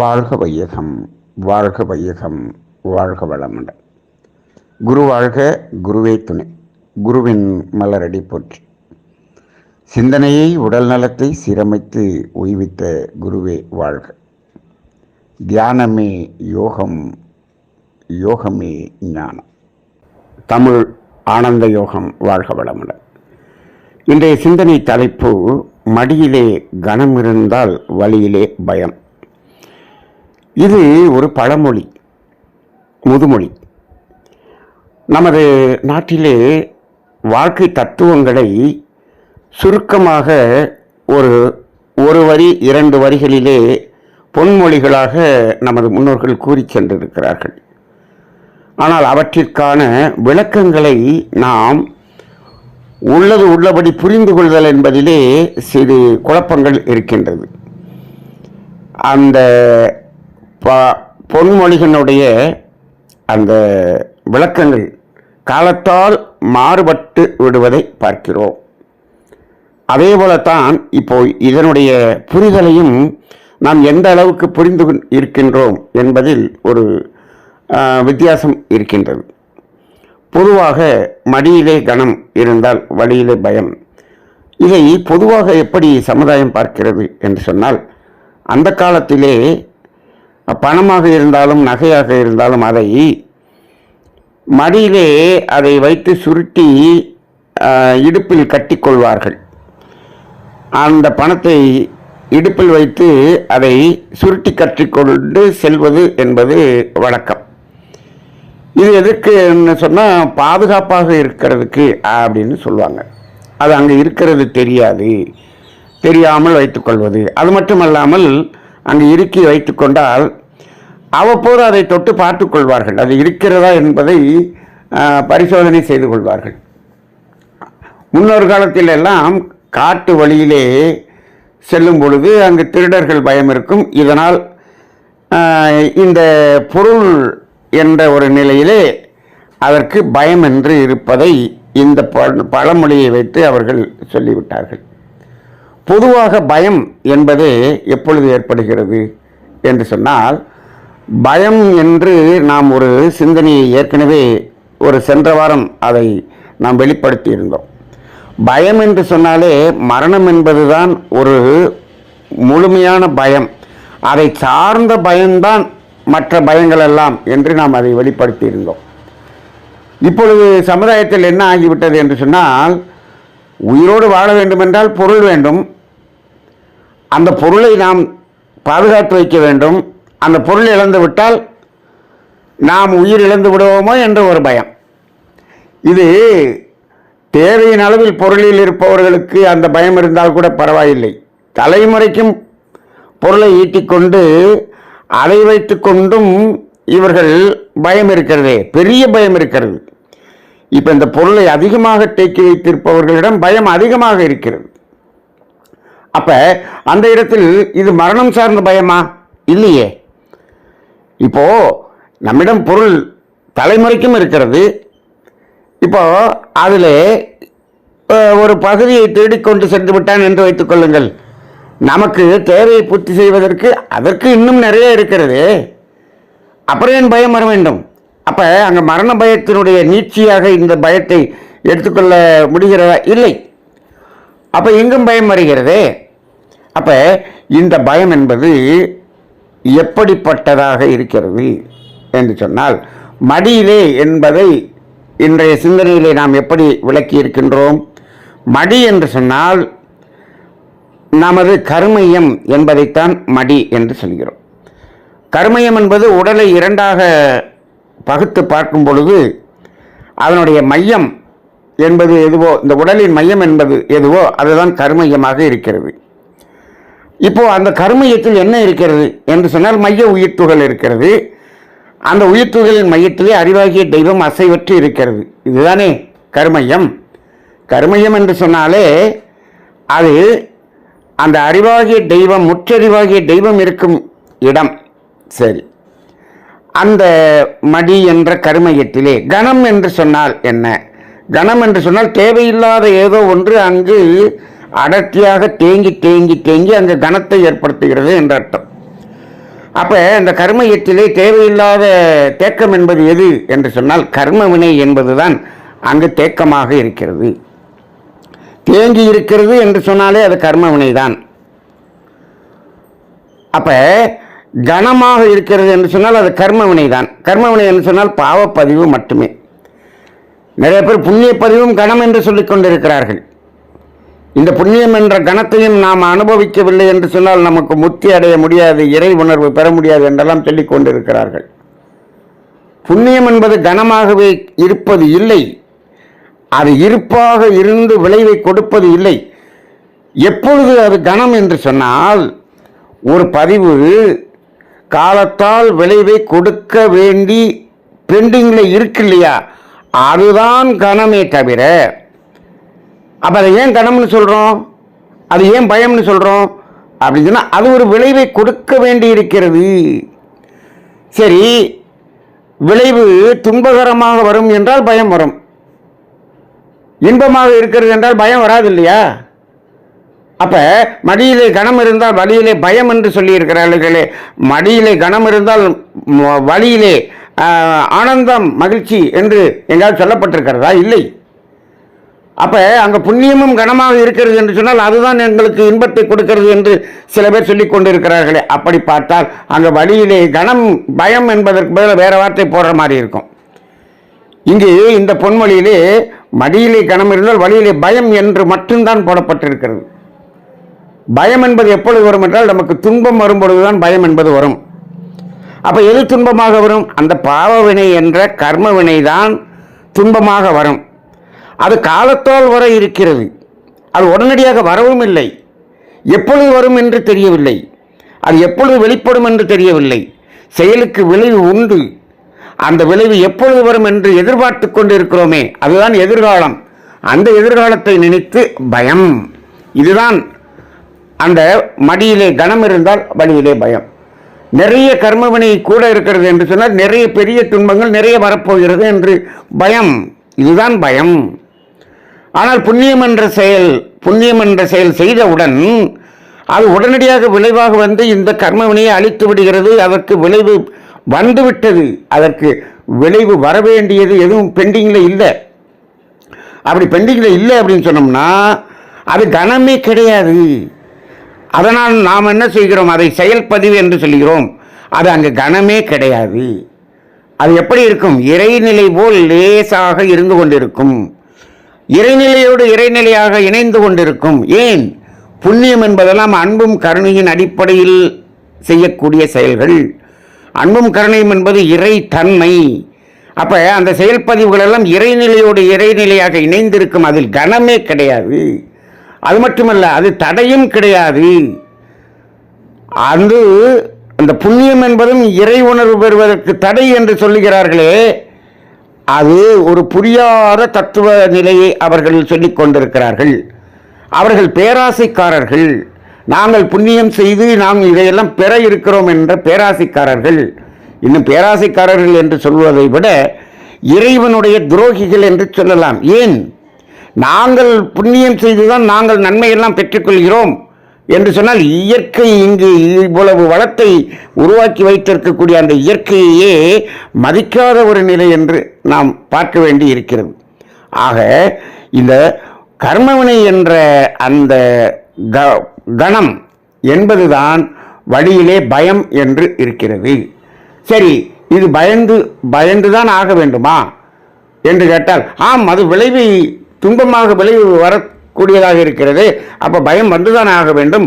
வாழ்க வையகம் வாழ்க வையகம் வாழ்க வளமுடன். குரு வாழ்க குருவே துணை. குருவின் மலரடி போற்றி. சிந்தனையை உடல் நலத்தை சீரமைத்து ஓய்வித்த குருவே வாழ்க. தியானமே யோகம் யோகமே ஞானம். தமிழ் ஆனந்த யோகம் வாழ்க வளமுடன். இன்றைய சிந்தனை தலைப்பு மடியிலே கனம் இருந்தால் வழியிலே பயம். இது ஒரு பழமொழி முதுமொழி. நமது நாட்டிலே வாழ்க்கை தத்துவங்களை சுருக்கமாக ஒரு ஒரு வரி இரண்டு வரிகளிலே பொன்மொழிகளாக நமது முன்னோர்கள் கூறி சென்றிருக்கிறார்கள். ஆனால் அவற்றிற்கான விளக்கங்களை நாம் உள்ளது உள்ளபடி புரிந்து கொள்தல் என்பதிலே சிறு குழப்பங்கள் இருக்கின்றது. அந்த ப பொன்மொழிகளுடைய அந்த விளக்கங்கள் காலத்தால் மாறுபட்டு விடுவதை பார்க்கிறோம். அதே போலத்தான் இப்போ இதனுடைய புரிதலையும் நாம் எந்த அளவுக்கு புரிந்து இருக்கின்றோம் என்பதில் ஒரு வித்தியாசம் இருக்கின்றது. பொதுவாக மடியிலே கணம் இருந்தால் வழியிலே பயம். இதை பொதுவாக எப்படி சமுதாயம் பார்க்கிறது என்று சொன்னால் அந்த காலத்திலே பணமாக இருந்தாலும் நகையாக இருந்தாலும் அதை மடியிலே அதை வைத்து சுருட்டி இடுப்பில் கட்டிக்கொள்வார்கள் அந்த பணத்தை இடுப்பில் வைத்து அதை சுருட்டி கட்டிக்கொண்டு செல்வது என்பது வழக்கம். இது எதுக்குன்னு சொன்னால் பாதுகாப்பாக இருக்கிறதுக்கு அப்படின்னு சொல்லுவாங்க. அது அங்கே இருக்கிறது தெரியாது. தெரியாமல் வைத்துக்கொள்வது அது மட்டுமல்லாமல் அங்கு இறுக்கி வைத்துக்கொண்டால் அவ்வப்போது அதை தொட்டு பார்த்து கொள்வார்கள் அது இருக்கிறதா என்பதை பரிசோதனை செய்து கொள்வார்கள். முன்னொரு காலத்தில் எல்லாம் காட்டு வழியிலே செல்லும் பொழுது அங்கு திருடர்கள் பயம் இருக்கும். இதனால் இந்த பொருள் என்ற ஒரு நிலையிலே அதற்கு பயம் என்று இருப்பதை இந்த பழமொழியை வைத்து அவர்கள் சொல்லிவிட்டார்கள். பொதுவாக பயம் என்பது எப்பொழுது ஏற்படுகிறது என்று சொன்னால் பயம் என்று நாம் ஒரு சிந்தனையை ஏற்கனவே ஒரு சென்ற வாரம் அதை நாம் வெளிப்படுத்தி இருந்தோம் பயம் என்று சொன்னாலே மரணம் என்பதுதான் ஒரு முழுமையான பயம். அதை சார்ந்த பயம்தான் மற்ற பயங்கள் எல்லாம் என்று நாம் அதை வெளிப்படுத்தி இருந்தோம் இப்பொழுது சமுதாயத்தில் என்ன ஆகிவிட்டது என்று சொன்னால் உயிரோடு வாழ வேண்டுமென்றால் பொருள் வேண்டும். அந்த பொருளை நாம் பாதுகாத்து வைக்க வேண்டும். அந்த பொருள் இழந்து விட்டால் நாம் உயிர் இழந்து விடுவோமோ என்ற ஒரு பயம். இது தேவையின் அளவில் பொருளில் இருப்பவர்களுக்கு அந்த பயம் இருந்தால் கூட பரவாயில்லை. தலைமுறைக்கும் பொருளை ஈட்டிக்கொண்டு அதை வைத்துக்கொண்டும் இவர்கள் பயம் இருக்கிறதே பெரிய பயம் இருக்கிறது. இப்போ இந்த பொருளை அதிகமாக தேக்கி வைத்திருப்பவர்களிடம் பயம் அதிகமாக இருக்கிறது. அப்போ அந்த இடத்தில் இது மரணம் சார்ந்த பயமா? இல்லையே. இப்போ நம்மிடம் பொருள் தலைமுறைக்கும் இருக்கிறது. இப்போ அதில் ஒரு பகுதியை தேடிக்கொண்டு சென்று விட்டான் என்று வைத்துக் கொள்ளுங்கள். நமக்கு தேவையை பூர்த்தி செய்வதற்கு அதற்கு இன்னும் நிறைய இருக்கிறது. அப்புறம் ஏன் பயம் வர வேண்டும்? அப்போ அங்கே மரண பயத்தினுடைய நீட்சியாக இந்த பயத்தை எடுத்துக்கொள்ள முடிகிறதா? இல்லை. அப்போ எங்கும் பயம் வருகிறதே? அப்போ இந்த பயம் என்பது எப்படிப்பட்டதாக இருக்கிறது என்று சொன்னால் மடியிலே என்பதை இன்றைய சிந்தனையிலே நாம் எப்படி விளக்கி இருக்கின்றோம் மடி என்று சொன்னால் நமது கருமையம் என்பதைத்தான் மடி என்று சொல்கிறோம். கருமையம் என்பது உடலை இரண்டாக பகுத்து பார்க்கும் பொழுது அதனுடைய மையம் என்பது எதுவோ இந்த உடலின் மையம் என்பது எதுவோ அதுதான் கருமையமாக இருக்கிறது. இப்போ அந்த கருமையத்தில் என்ன இருக்கிறது என்று சொன்னால் மைய உயிர்த்துகள் இருக்கிறது. அந்த உயிர்த்துகளின் மையத்திலே அறிவாகிய தெய்வம் அசைவற்று இருக்கிறது. இதுதானே கருமையம். கருமையம் என்று சொன்னாலே அது அந்த அறிவாகிய தெய்வம் முற்றறிவாகிய தெய்வம் இருக்கும் இடம். சரி. அந்த மடி என்ற கருமையத்திலே கணம் என்று சொன்னால் என்ன? கணம் என்று சொன்னால் தேவையில்லாத ஏதோ ஒன்று அங்கு அடர்த்தியாக தேங்கி தேங்கி தேங்கி அங்கு கனத்தை ஏற்படுத்துகிறது என்ற அர்த்தம். அப்போ இந்த கர்ம எட்டிலே தேவையில்லாத தேக்கம் என்பது எது என்று சொன்னால் கர்ம வினை என்பதுதான் அங்கு தேக்கமாக இருக்கிறது. தேங்கி இருக்கிறது என்று சொன்னாலே அது கர்ம வினைதான் அப்போ கனமாக இருக்கிறது என்று சொன்னால் அது கர்மவினை தான். கர்மவினை என்று சொன்னால் பாவப்பதிவு மட்டுமே. நிறைய பேர் புண்ணிய பதிவும் கணம் என்று சொல்லிக் கொண்டிருக்கிறார்கள். இந்த புண்ணியம் என்ற கணத்தையும் நாம் அனுபவிக்கவில்லை என்று சொன்னால் நமக்கு முக்தி அடைய முடியாது இறை உணர்வு பெற முடியாது என்றெல்லாம் சொல்லிக் கொண்டிருக்கிறார்கள். புண்ணியம் என்பது கனமாகவே இருப்பது இல்லை. அது இருப்பாக இருந்து விளைவை கொடுப்பது இல்லை. எப்பொழுது அது கனம் என்று சொன்னால் ஒரு பதிவு காலத்தால் விளைவை கொடுக்க வேண்டி பெண்டிங்கில் இருக்கு இல்லையா அதுதான் கணமே தவிர அப்போ அதை ஏன் கணம்னு சொல்கிறோம் அது ஏன் பயம்னு சொல்கிறோம் அப்படின்னு சொன்னால் அது ஒரு விளைவை கொடுக்க வேண்டி இருக்கிறது. சரி விளைவு துன்பகரமாக வரும் என்றால் பயம் வரும். இன்பமாக இருக்கிறது என்றால் பயம் வராது இல்லையா? அப்போ மடியிலே கனம் இருந்தால் வழியிலே பயம் என்று சொல்லியிருக்கிறார்களே. மடியிலே கனம் இருந்தால் வழியிலே ஆனந்தம் மகிழ்ச்சி என்று எங்காவது சொல்லப்பட்டிருக்கிறதா? இல்லை. அப்போ அங்கே புண்ணியமும் கனமாக இருக்கிறது என்று சொன்னால் அதுதான் எங்களுக்கு இன்பத்தை கொடுக்கிறது என்று சில பேர் சொல்லி கொண்டிருக்கிறார்களே. அப்படி பார்த்தால் அங்கே வழியிலே கனம் பயம் என்பதற்கு பதிலாக வேறு வார்த்தை போடுற மாதிரி இருக்கும். இங்கு இந்த பொன்மொழியிலே மடியிலே கனம் இருந்தால் வழியிலே பயம் என்று மட்டும்தான் போடப்பட்டிருக்கிறது. பயம் என்பது எப்பொழுது வரும் என்றால் நமக்கு துன்பம் வரும்பொழுதுதான் பயம் என்பது வரும். அப்போ எது துன்பமாக வரும்? அந்த பாவ வினை என்ற கர்ம வினை தான் துன்பமாக வரும். அது காலத்தால் வர இருக்கிறது. அது உடனடியாக வரவும் இல்லை. எப்பொழுது வரும் என்று தெரியவில்லை. அது எப்பொழுது வெளிப்படும் என்று தெரியவில்லை. செயலுக்கு விளைவு உண்டு. அந்த விளைவு எப்பொழுது வரும் என்று எதிர்பார்த்து கொண்டிருக்கிறோமே அதுதான் எதிர்காலம். அந்த எதிர்காலத்தை நினைத்து பயம். இதுதான் அந்த மடியிலே கனம் இருந்தால் வழியிலே பயம். நிறைய கர்மவினை கூட இருக்கிறது என்று சொன்னால் நிறைய பெரிய துன்பங்கள் நிறைய வரப்போகிறது என்று பயம். இதுதான் பயம். ஆனால் புண்ணியம் என்ற செயல் புண்ணியம் என்ற செயல் செய்தவுடன் அது உடனடியாக விளைவாக வந்து இந்த கர்மவினையை அழித்து விடுகிறது. அதற்கு விளைவு வந்துவிட்டது அதற்கு விளைவு வர வேண்டியது எதுவும் பெண்டிங்கில் இல்லை. அப்படி பெண்டிங்கில் இல்லை அப்படின்னு சொன்னோம்னா அது கனமே கிடையாது. அதனால் நாம் என்ன செய்கிறோம்? அதை செயல்பதிவு என்று சொல்கிறோம். அது அங்கு கனமே கிடையாது. அது எப்படி இருக்கும்? இறைநிலை போல் லேசாக இருந்து கொண்டிருக்கும். இறைநிலையோடு இறைநிலையாக இணைந்து கொண்டிருக்கும். ஏன்? புண்ணியம் என்பதெல்லாம் அன்பும் கருணையின் அடிப்படையில் செய்யக்கூடிய செயல்கள். அன்பும் கருணையும் என்பது இறை தன்மை. அப்போ அந்த செயல்பதிவுகளெல்லாம் இறைநிலையோடு இறைநிலையாக இணைந்திருக்கும். அதில் கனமே கிடையாது. அது மட்டுமல்ல அது தடையும் கிடையாது. அது அந்த புண்ணியம் என்பதும் இறை உணர்வு பெறுவதற்கு தடை என்று சொல்லுகிறார்களே அது ஒரு புரியாத தத்துவ நிலையை அவர்கள் சொல்லிக் கொண்டிருக்கிறார்கள். அவர்கள் பேராசைக்காரர்கள். நாங்கள் புண்ணியம் செய்து நாம் இதையெல்லாம் பெற இருக்கிறோம் என்ற பேராசைக்காரர்கள். இன்னும் பேராசைக்காரர்கள் என்று சொல்வதை விட இறைவனுடைய துரோகிகள் என்று சொல்லலாம். ஏன்? நாங்கள் புண்ணியம் செய்துதான் நாங்கள் நன்மையெல்லாம் பெற்றுக்கொள்கிறோம் என்று சொன்னால் இயற்கை இங்கு இவ்வளவு வளத்தை உருவாக்கி வைத்திருக்கக்கூடிய அந்த இயற்கையையே மதிக்காத ஒரு நிலை என்று நாம் பார்க்க வேண்டி இருக்கிறது. ஆக இந்த கர்மவினை என்ற அந்த க- கணம் என்பதுதான் வழியிலே பயம் என்று இருக்கிறது. சரி இது பயந்து பயந்துதான் ஆக வேண்டுமா? என்று கேட்டால் ஆம் அது விளைவை துன்பமாக விளைவு வரக்கூடியதாக இருக்கிறது. அப்போ பயம் வந்துதான் ஆக வேண்டும்?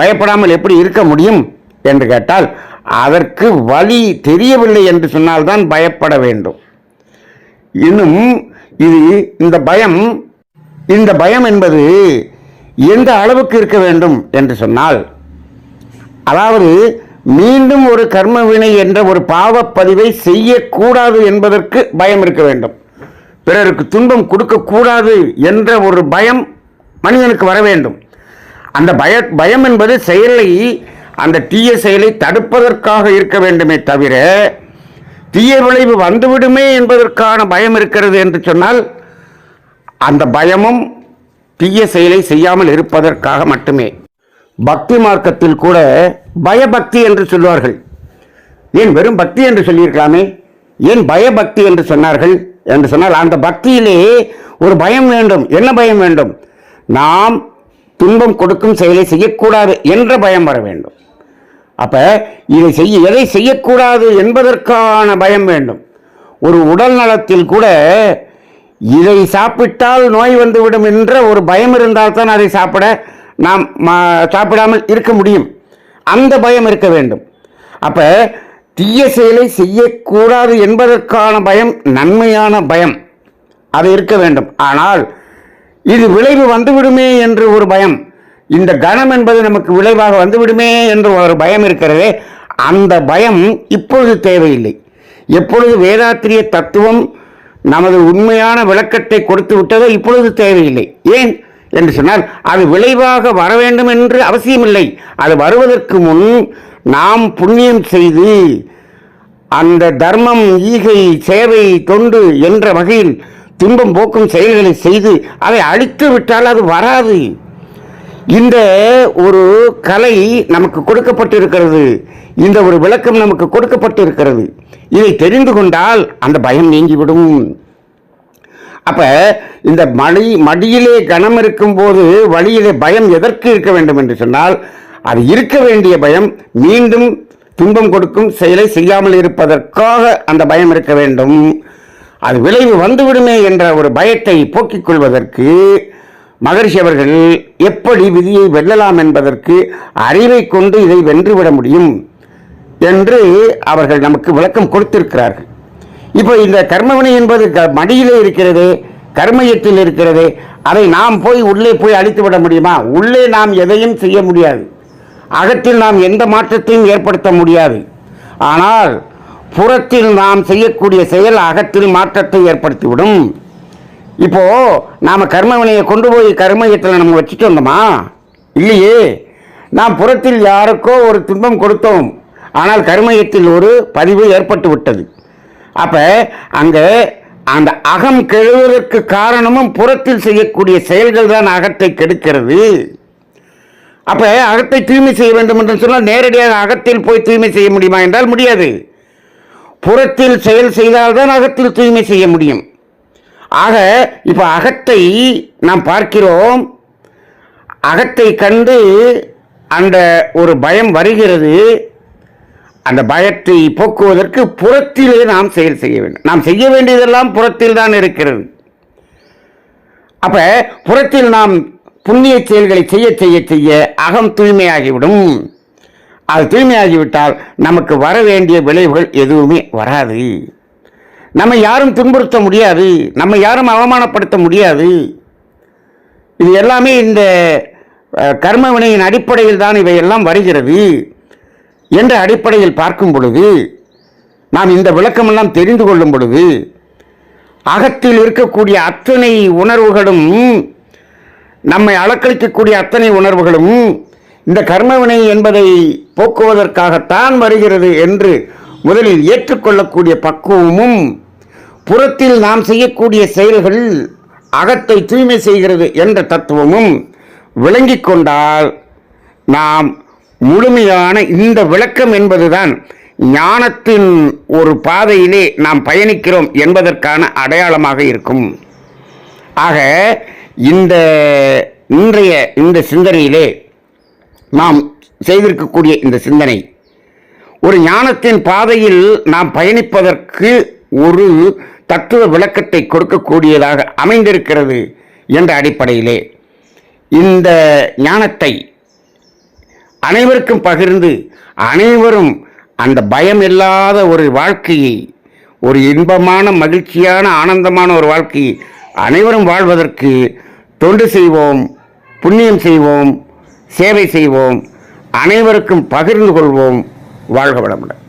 பயப்படாமல் எப்படி இருக்க முடியும் என்று கேட்டால் அதற்கு வழி தெரியவில்லை என்று சொன்னால்தான் பயப்பட வேண்டும். இன்னும் இது இந்த பயம் இந்த பயம் என்பது எந்த அளவுக்கு இருக்க வேண்டும் என்று சொன்னால் அதாவது மீண்டும் ஒரு கர்மவினை என்ற ஒரு பாவப்பதிவை செய்யக்கூடாது என்பதற்கு பயம் இருக்க வேண்டும். பிறருக்கு துன்பம் கொடுக்கக்கூடாது என்ற ஒரு பயம் மனிதனுக்கு வர வேண்டும். அந்த பய பயம் என்பது செயலை அந்த தீய செயலை தடுப்பதற்காக இருக்க வேண்டுமே தவிர தீய விளைவு வந்துவிடுமே என்பதற்கான பயம் இருக்கிறது என்று சொன்னால் அந்த பயமும் தீய செயலை செய்யாமல் இருப்பதற்காக மட்டுமே. பக்தி மார்க்கத்தில் கூட பயபக்தி என்று சொல்வார்கள். ஏன் வெறும் பக்தி என்று சொல்லியிருக்கலாமே? ஏன் பயபக்தி என்று சொன்னார்கள்? என்று சொன்னால் அந்த பக்தியிலே ஒரு பயம் வேண்டும். என்ன பயம் வேண்டும்? நாம் துன்பம் கொடுக்கும் செயலை செய்யக்கூடாது என்ற பயம் வர வேண்டும். அப்போ இதை செய்ய எதை செய்யக்கூடாது என்பதற்கான பயம் வேண்டும். ஒரு உடல் நலத்தில் கூட இதை சாப்பிட்டால் நோய் வந்துவிடும் என்ற ஒரு பயம் இருந்தால்தான் அதை சாப்பிட நாம் சாப்பிடாமல் இருக்க முடியும். அந்த பயம் இருக்க வேண்டும். அப்போ தீய செயலை செய்யக்கூடாது என்பதற்கான பயம் நன்மையான பயம். அது இருக்க வேண்டும். ஆனால் இது விளைவு வந்துவிடுமே என்று ஒரு பயம். இந்த கணம் என்பது நமக்கு விளைவாக வந்துவிடுமே என்று ஒரு பயம் இருக்கிறதே அந்த பயம் இப்பொழுது தேவையில்லை. எப்பொழுது வேதாத்திரிய தத்துவம் நமது உண்மையான விளக்கத்தை கொடுத்து விட்டதோ இப்பொழுது தேவையில்லை. ஏன் என்று சொன்னால் அது விளைவாக வர வேண்டும் என்று அவசியமில்லை. அது வருவதற்கு முன் நாம் புண்ணியம் செய்து அந்த தர்மம் ஈகை சேவை தொண்டு என்ற வகையில் துன்பம் போக்கும் செயல்களை செய்து அதை அழித்து விட்டால் அது வராது. இந்த ஒரு கலை நமக்கு கொடுக்கப்பட்டிருக்கிறது. இந்த ஒரு விளக்கம் நமக்கு கொடுக்கப்பட்டிருக்கிறது. இதை தெரிந்து கொண்டால் அந்த பயம் நீங்கிவிடும். அப்ப இந்த மடி மடியிலே கனம் இருக்கும்போது வழியிலே பயம் எதற்கு இருக்க வேண்டும் என்று சொன்னால் அது இருக்க வேண்டிய பயம் மீண்டும் துன்பம் கொடுக்கும் செயலை செய்யாமல் இருப்பதற்காக அந்த பயம் இருக்க வேண்டும். அது விளைவு வந்துவிடுமே என்ற ஒரு பயத்தை போக்கிக் கொள்வதற்கு மகரிஷி அவர்கள் எப்படி விதியை வெல்லலாம் என்பதற்கு அறிவை கொண்டு இதை வென்றுவிட முடியும் என்று அவர்கள் நமக்கு விளக்கம் கொடுத்திருக்கிறார்கள். இப்போ இந்த கர்மவினை என்பது க- மடியிலே இருக்கிறது கர்மயத்தில் இருக்கிறது அதை நாம் போய் உள்ளே போய் அழித்து விட முடியுமா? உள்ளே நாம் எதையும் செய்ய முடியாது. அகத்தில் நாம் எந்த மாற்றத்தையும் ஏற்படுத்த முடியாது. ஆனால் புறத்தில் நாம் செய்யக்கூடிய செயல் அகத்தில் மாற்றத்தை ஏற்படுத்திவிடும். இப்போது நாம் கர்மவினையை கொண்டு போய் கர்மயத்தில் நம்ம வச்சுட்டு வந்தோமா? இல்லையே. நாம் புறத்தில் யாருக்கோ ஒரு துன்பம் கொடுத்தோம். ஆனால் கர்மயத்தில் ஒரு பதிவு ஏற்பட்டு விட்டது அப்போ அங்கே அந்த அகம் கெழுவதற்கு காரணமும் புறத்தில் செய்யக்கூடிய செயல்கள் தான் அகத்தை கெடுக்கிறது. அப்போ அகத்தை தூய்மை செய்ய வேண்டும் என்று சொன்னால் நேரடியாக அகத்தில் போய் தூய்மை செய்ய முடியுமா என்றால் முடியாது. புறத்தில் செயல் செய்தால்தான் அகத்தில் தூய்மை செய்ய முடியும். ஆக இப்போ அகத்தை நாம் பார்க்கிறோம். அகத்தை கண்டு அந்த ஒரு பயம் வருகிறது. அந்த பயத்தை போக்குவதற்கு புறத்திலே நாம் செயல் செய்ய வேண்டும். நாம் செய்ய வேண்டியதெல்லாம் புறத்தில் தான் இருக்கிறது. அப்போ புறத்தில் நாம் புண்ணிய செயல்களை செய்ய செய்ய செய்ய அகம் தூய்மையாகிவிடும். அது தூய்மையாகிவிட்டால் நமக்கு வர வேண்டிய விளைவுகள் எதுவுமே வராது. நம்ம யாரும் துன்புறுத்த முடியாது. நம்ம யாரும் அவமானப்படுத்த முடியாது. இது எல்லாமே இந்த கர்ம வினையின் அடிப்படையில் தான் இவையெல்லாம் வருகிறது. என்ற அடிப்படையில் பார்க்கும் பொழுது நாம் இந்த விளக்கமெல்லாம் தெரிந்து கொள்ளும் பொழுது அகத்தில் இருக்கக்கூடிய அத்தனை உணர்வுகளும் நம்மை அளக்களிக்கக்கூடிய அத்தனை உணர்வுகளும் இந்த கர்மவினை என்பதை போக்குவதற்காகத்தான் வருகிறது என்று முதலில் ஏற்றுக்கொள்ளக்கூடிய பக்குவமும் புறத்தில் நாம் செய்யக்கூடிய செயல்கள் அகத்தை தூய்மை செய்கிறது என்ற தத்துவமும் விளங்கிக் கொண்டால் நாம் முழுமையான இந்த விளக்கம் என்பதுதான் ஞானத்தின் ஒரு பாதையிலே நாம் பயணிக்கிறோம் என்பதற்கான அடையாளமாக இருக்கும். ஆக இந்த இன்றைய இந்த சிந்தனையிலே நாம் செய்திருக்கக்கூடிய இந்த சிந்தனை ஒரு ஞானத்தின் பாதையில் நாம் பயணிப்பதற்கு ஒரு தத்துவ விளக்கத்தை கொடுக்கக்கூடியதாக அமைந்திருக்கிறது என்ற அடிப்படையிலே இந்த ஞானத்தை அனைவருக்கும் பகிர்ந்து அனைவரும் அந்த பயம் இல்லாத ஒரு வாழ்க்கையை ஒரு இன்பமான மகிழ்ச்சியான ஆனந்தமான ஒரு வாழ்க்கையை அனைவரும் வாழ்வதற்கு தொண்டு செய்வோம் புண்ணியம் செய்வோம் சேவை செய்வோம். அனைவருக்கும் பகிர்ந்து கொள்வோம். வாழ்க வளமுடன்.